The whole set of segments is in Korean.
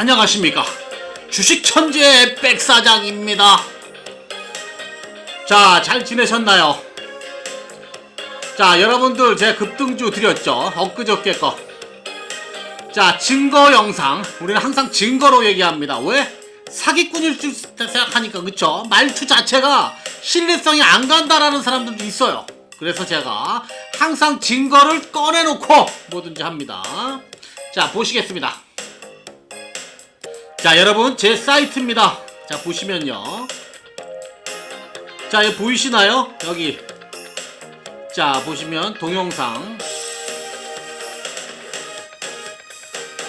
안녕하십니까. 주식 천재 백사장입니다. 자 잘 지내셨나요? 자 여러분들 제가 급등주 드렸죠. 엊그저께 거자 증거 영상. 우리는 항상 증거로 얘기합니다. 왜? 사기꾼일 수 있다 생각하니까 그쵸? 말투 자체가 신뢰성이 안 간다라는 사람들도 있어요. 그래서 제가 항상 증거를 꺼내놓고 뭐든지 합니다. 자 보시겠습니다 자 여러분 제 사이트입니다. 자 보시면요. 자 여기 보이시나요? 여기. 자 보시면 동영상.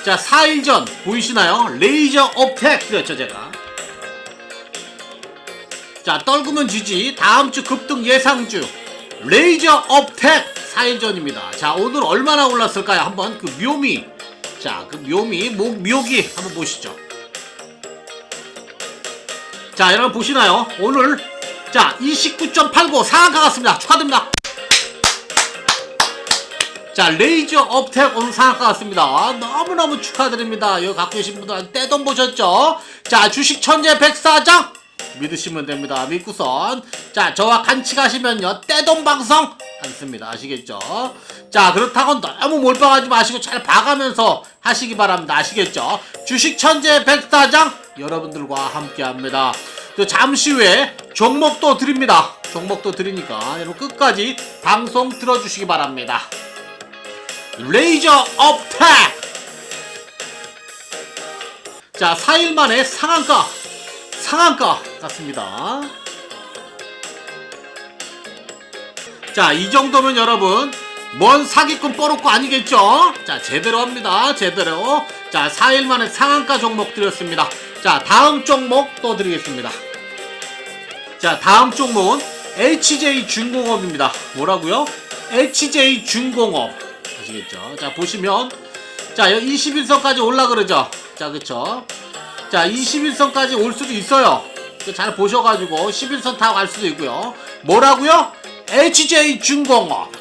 자 4일 전 보이시나요? 레이저 업텍 드렸죠 제가. 자 떨구면 지지. 다음주 급등 예상주. 레이저 업텍 4일 전입니다. 자 오늘 얼마나 올랐을까요? 한번 그 묘미. 자 그 묘미 목 묘기 한번 보시죠 자 여러분 보시나요? 오늘 자 29.89 상한가 같습니다. 축하드립니다. 자 레이저 업텍 오늘 상한가 같습니다. 너무너무 축하드립니다. 여기 갖고 계신 분들 떼돈 보셨죠? 자 주식 천재 백사장 믿으시면 됩니다. 믿고선 자 저와 같이 가시면요. 떼돈 방송 않습니다. 아시겠죠? 자 그렇다고 너무 몰빵하지 마시고 잘 봐가면서 하시기 바랍니다. 아시겠죠? 주식 천재 백사장 여러분들과 함께 합니다. 또 잠시 후에 종목도 드립니다. 종목도 드리니까 여러분 끝까지 방송 들어주시기 바랍니다. 레이저 업텍! 자 4일 만에 상한가? 상한가 같습니다. 자 이 정도면 여러분 뭔 사기꾼 뻐놓고 아니겠죠? 자 제대로 합니다. 제대로. 자 4일 만에 상한가 종목 드렸습니다. 자 다음 종목 또 드리겠습니다. 자 다음 종목은 HJ 중공업입니다. 뭐라고요? HJ 중공업. 아시겠죠? 자 보시면 자 21선까지 올라 그러죠? 자 그쵸? 자 21선까지 올 수도 있어요. 그잘 보셔가지고 11선 타고 갈 수도 있고요. 뭐라고요? HJ 중공업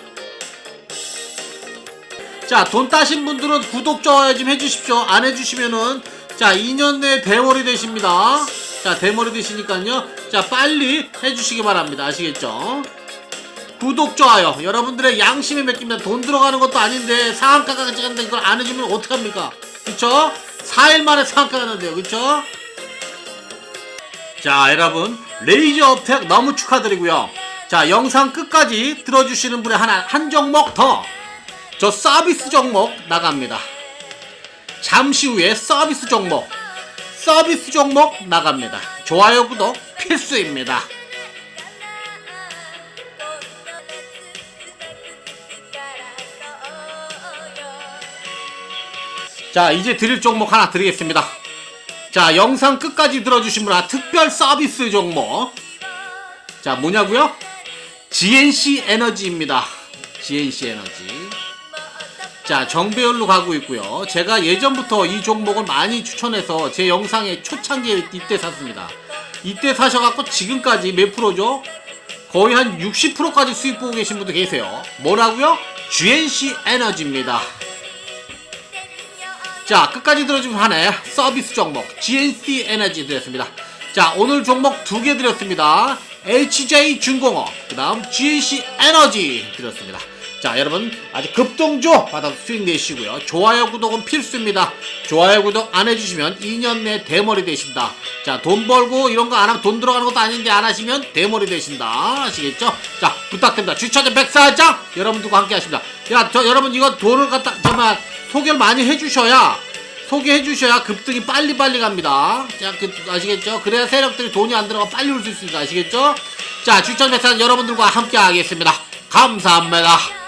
자, 돈 따신 분들은 구독, 좋아요 좀 해주십시오. 안 해주시면은, 자, 2년 내에 대머리 되십니다. 자, 대머리 되시니까요. 자, 빨리 해주시기 바랍니다. 아시겠죠? 구독, 좋아요. 여러분들의 양심에 맡깁니다. 돈 들어가는 것도 아닌데, 상한가가 찍었는데 이걸 안 해주면 어떡합니까? 그쵸? 4일 만에 상한가가 났는데요. 그쵸? 자, 여러분. 레이저 업텍 너무 축하드리고요. 자, 영상 끝까지 들어주시는 분의 하나, 한 종목 더. 저 서비스 종목 나갑니다. 잠시 후에 서비스 종목, 서비스 종목 나갑니다. 좋아요, 구독 필수입니다. 자, 이제 드릴 종목 하나 드리겠습니다. 자, 영상 끝까지 들어주신 분 하나 특별 서비스 종목. 자, 뭐냐고요? GNC 에너지입니다. GNC 에너지. 자 정배열로 가고 있고요. 제가 예전부터 이 종목을 많이 추천해서 제 영상에 초창기에 이때 샀습니다. 이때 사셔갖고 지금까지 몇 프로죠? 거의 한 60%까지 수익 보고 계신 분도 계세요. 뭐라고요? GNC 에너지입니다. 자 끝까지 들어주면 하네 서비스 종목 GNC 에너지 드렸습니다. 자 오늘 종목 두 개 드렸습니다. HJ 중공업 그 다음 GNC 에너지 드렸습니다 자 여러분 아직 급동조 받아서 수익 내시고요 좋아요 구독은 필수입니다 좋아요 구독 안 해주시면 2년 내 대머리 되신다 자 돈 벌고 이런 거 안 하면 돈 들어가는 것도 아닌데 안 하시면 대머리 되신다 아시겠죠 자 부탁드립니다 주차장 백사장 여러분들과 함께 하십니다 야 저 여러분 이거 돈을 갖다 정말 소개를 많이 해주셔야 소개해 주셔야 급등이 빨리빨리 갑니다. 자, 그, 아시겠죠? 그래야 세력들이 돈이 안 들어가 빨리 올 수 있습니다. 아시겠죠? 자, 주천 백사장 여러분들과 함께 하겠습니다. 감사합니다.